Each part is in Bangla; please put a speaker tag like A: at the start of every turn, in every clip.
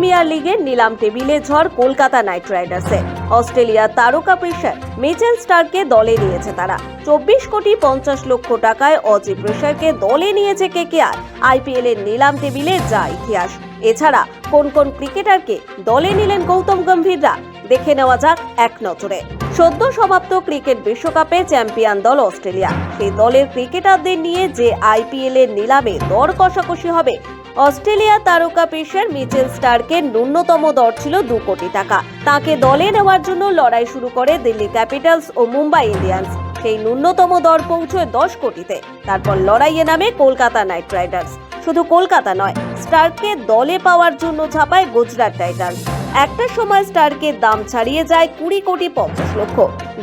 A: প্রিমিয়ার লিগের নিলাম টেবিলে ঝড় কলকাতা নাইট রাইডার্সের অস্ট্রেলিয়ার তারকা পেশার মিচেল স্টারকে দলে নিয়েছে তারা। চব্বিশ কোটি পঞ্চাশ লক্ষ টাকায় অজি প্রেশারকে দলে নিয়েছে কেকেআর। আইপিএল এর নিলাম টেবিলে যা ইতিহাস। এছাড়া কোন কোন ক্রিকেটারকে দলে নিলেন গৌতম গম্ভীররা, দেখে নেওয়া যাক এক নজরে। সদ্য সমাপ্ত ক্রিকেট বিশ্বকাপে চ্যাম্পিয়ন দল অস্ট্রেলিয়া। সেই দলের ক্রিকেটারদের নিয়ে যে আইপিএল এর নিলামে দর কষাকষি হবে অস্ট্রেলিয়া তারকা পেশার মিচেল স্টারকে ন্যূনতম দর ছিল দু কোটি টাকা। তাকে দলে নেওয়ার জন্য লড়াই শুরু করে দিল্লি ক্যাপিটালস ও মুম্বাই ইন্ডিয়ান্স। সেই ন্যূনতম দর পৌঁছয় দশ কোটিতে। তারপর লড়াইয়ে নামে কলকাতা নাইট রাইডার্স। শুধু কলকাতা নয় স্টারকে দলে পাওয়ার জন্য ছাপায় গুজরাট টাইটান্স। একটা সময় স্টারকে দাম ছাড়িয়ে যায় কুড়ি কোটি পঞ্চাশ লক্ষ।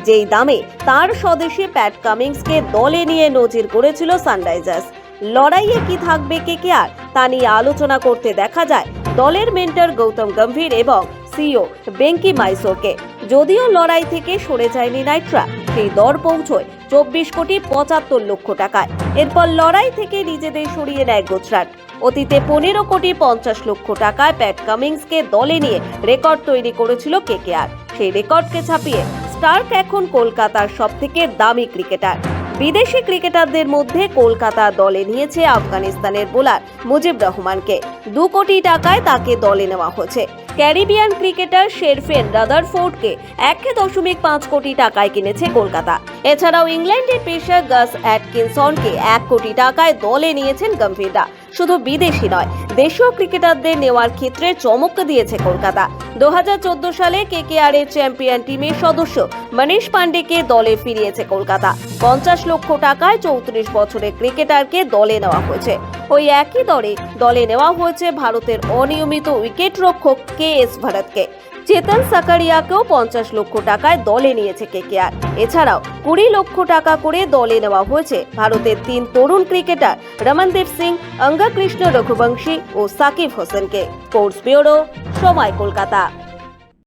A: যেই দামে তার স্বদেশী প্যাট কামিংসকে দলে নিয়ে নজির করেছিল সানরাইজার্স। লড়াইয়ে কি থাকবে কে কে আর? তা নিয়ে আলোচনা করতে দেখা যায় দলের মেন্টর গৌতম গম্ভীর এবং সিও বেঙ্কি মাইসোরকে। যদিও লড়াই থেকে সরে যায়নি নাইট্রা, সেই দর পৌঁছয় চব্বিশ কোটি পঁচাত্তর লক্ষ টাকায়। এরপর লড়াই থেকে নিজেদের সরিয়ে নেয় গুজরাট। অতীতে পনেরো কোটি পঞ্চাশ লক্ষ টাকায় প্যাট কামিংসকে দলে নিয়ে রেকর্ড তৈরি করেছিল কেকেআর সেই রেকর্ডকে ছাপিয়ে স্টার্ক এখন কলকাতার সবথেকে দামি ক্রিকেটার। বিদেশি ক্রিকেটারদের মধ্যে কলকাতা দলে নিয়েছে আফগানিস্তানের বোলার মুজিব রহমানকে। দু কোটি টাকায় তাকে দলে নেওয়া হয়েছে ক্যারিবিয়ান ক্রিকেটার শেরফেন রাদারফোর্ডকে এক দশমিক পাঁচ কোটি টাকায় কিনেছে কলকাতা। এছাড়াও ইংল্যান্ডের পেশার গাস অ্যাটকিনসনকে এক কোটি টাকায় দলে নিয়েছেন গম্ভীররা। শুধু বিদেশি নয়, দেশীয় ক্রিকেটারদের নেওয়ার ক্ষেত্রে চমক দিয়েছে কলকাতা। দু হাজার চোদ্দ সালে কেকেআর এর চ্যাম্পিয়ন টিমের সদস্য মনীষ পান্ডেকে দলে ফিরিয়েছে কলকাতা। পঞ্চাশ লক্ষ টাকায় চৌত্রিশ বছরের ক্রিকেটারকে দলে নেওয়া হয়েছে। ওই একই দরে দলে নেওয়া হয়েছে ভারতের অনিয়মিত উইকেট রক্ষক কে এস ভারতকে। চেতন সাকারিয়াকেও পঞ্চাশ লক্ষ টাকায় দলে নিয়েছে কেকেআর। এছাড়াও কুড়ি লক্ষ টাকা করে দলে নেওয়া হয়েছে ভারতের তিন তরুণ ক্রিকেটার রমনদীপ সিং, অঙ্গকৃষ্ণ রঘুবংশী ও সাকিব হোসেনকে। স্পোর্টস ব্যুরো, সময় কলকাতা।